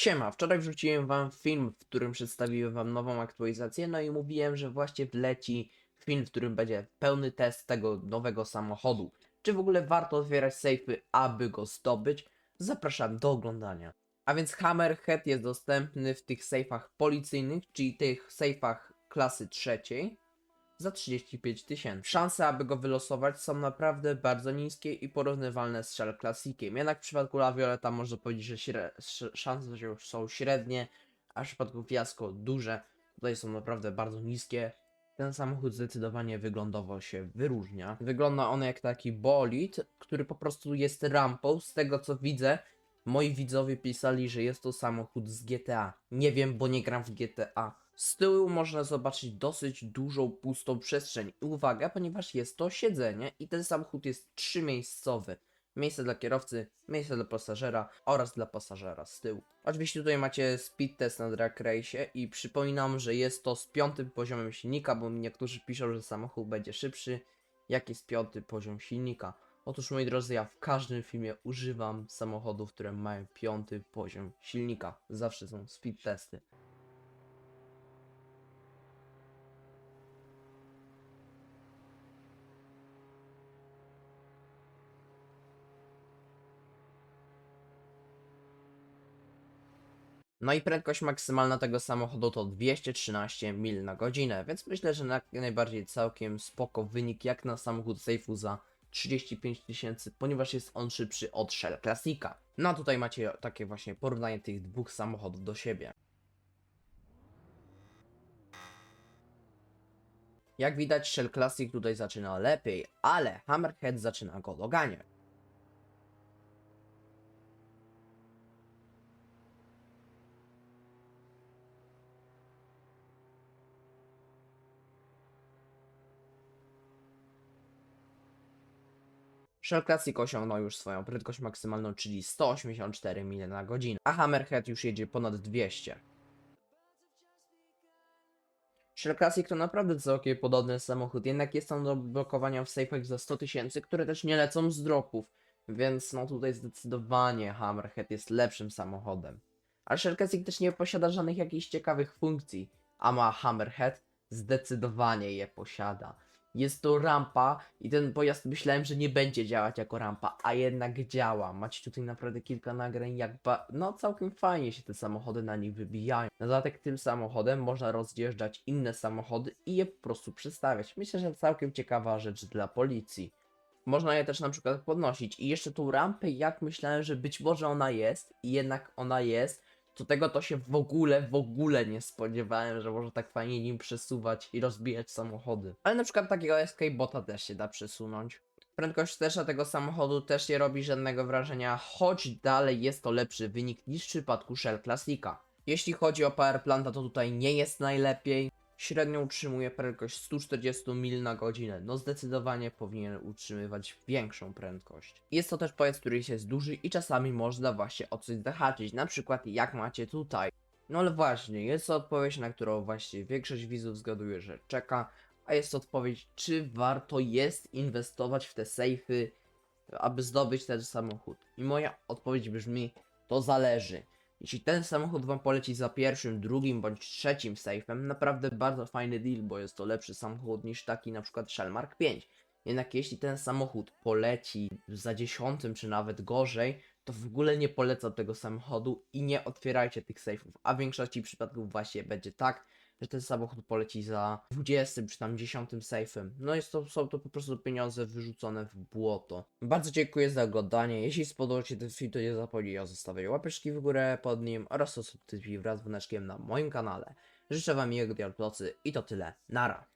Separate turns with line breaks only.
Siema, wczoraj wrzuciłem wam film, w którym przedstawiłem wam nową aktualizację, no i mówiłem, że właśnie wleci film, w którym będzie pełny test tego nowego samochodu. Czy w ogóle warto otwierać sejfy, aby go zdobyć? Zapraszam do oglądania. A więc Hammerhead jest dostępny w tych sejfach policyjnych, czyli tych sejfach klasy trzeciej za 35 tysięcy. Szanse, aby go wylosować są naprawdę bardzo niskie i porównywalne z Shell Classiciem. Jednak w przypadku La Violeta można powiedzieć, że śre- sz- szanse są średnie, a w przypadku Fiasco duże. Tutaj są naprawdę bardzo niskie. Ten samochód zdecydowanie wyglądowo się wyróżnia. Wygląda on jak taki bolid, który po prostu jest rampą. Z tego co widzę, moi widzowie pisali, że jest to samochód z GTA. Nie wiem, bo nie gram w GTA. Z tyłu można zobaczyć dosyć dużą pustą przestrzeń. I uwaga, ponieważ jest to siedzenie i ten samochód jest trzymiejscowy. Miejsce dla kierowcy, miejsce dla pasażera oraz dla pasażera z tyłu. Oczywiście tutaj macie speed test na drag race i przypominam, że jest to z piątym poziomem silnika, bo niektórzy piszą, że samochód będzie szybszy. Jaki jest piąty poziom silnika? Otóż moi drodzy, ja w każdym filmie używam samochodów, które mają piąty poziom silnika. Zawsze są speed testy. No i prędkość maksymalna tego samochodu to 213 mil na godzinę, więc myślę, że jak najbardziej całkiem spoko wynik jak na samochód Seifu za 35 tysięcy, ponieważ jest on szybszy od Shell Classica. No a tutaj macie takie właśnie porównanie tych dwóch samochodów do siebie. Jak widać Shell Classic tutaj zaczyna lepiej, ale Hammerhead zaczyna go doganiać. Shell Classic osiągnął już swoją prędkość maksymalną, czyli 184 mile na godzinę, a Hammerhead już jedzie ponad 200. Shell Classic to naprawdę całkiem podobny samochód, jednak jest on do blokowania w safe'ach za 100 tysięcy, które też nie lecą z dropów, więc no tutaj zdecydowanie Hammerhead jest lepszym samochodem. Ale Shell Classic też nie posiada żadnych jakichś ciekawych funkcji, a ma Hammerhead zdecydowanie je posiada. Jest to rampa i ten pojazd myślałem, że nie będzie działać jako rampa, a jednak działa. Macie tutaj naprawdę kilka nagrań, jak ba... no całkiem fajnie się te samochody na nich wybijają. Na dodatek tym samochodem można rozjeżdżać inne samochody i je po prostu przestawiać. Myślę, że całkiem ciekawa rzecz dla policji. Można je też na przykład podnosić i jeszcze tą rampę, jak myślałem, że być może ona jest i jednak ona jest, to tego to się w ogóle, w ogóle nie spodziewałem, że można tak fajnie nim przesuwać i rozbijać samochody. Ale na przykład takiego escape bota też się da przesunąć. Prędkość wsteczna tego samochodu też nie robi żadnego wrażenia, choć dalej jest to lepszy wynik niż w przypadku Shell Classica. Jeśli chodzi o power planta, to tutaj nie jest najlepiej. Średnio utrzymuje prędkość 140 mil na godzinę. No zdecydowanie powinien utrzymywać większą prędkość. Jest to też pojazd, który jest duży i czasami można właśnie o coś zahaczyć. Na przykład jak macie tutaj. No ale właśnie, jest to odpowiedź, na którą właśnie większość widzów zgaduje, że czeka. A jest to odpowiedź, czy warto jest inwestować w te sejfy, aby zdobyć ten samochód. I moja odpowiedź brzmi, to zależy. Jeśli ten samochód wam poleci za pierwszym, drugim bądź trzecim safe'em, naprawdę bardzo fajny deal, bo jest to lepszy samochód niż taki na przykład Shell Mark 5. Jednak jeśli ten samochód poleci za dziesiątym czy nawet gorzej, to w ogóle nie polecam tego samochodu i nie otwierajcie tych safe'ów. A w większości przypadków właśnie będzie tak, że ten samochód poleci za 20 czy tam 10 safe'em. No jest to, są to po prostu pieniądze wyrzucone w błoto. Bardzo dziękuję za oglądanie. Jeśli spodobał się ten film, to nie zapomnij o zostawieniu łapeczki w górę pod nim oraz o subskrypcji wraz z dzwoneczkiem na moim kanale. Życzę wam miłego dnia i to tyle. Nara.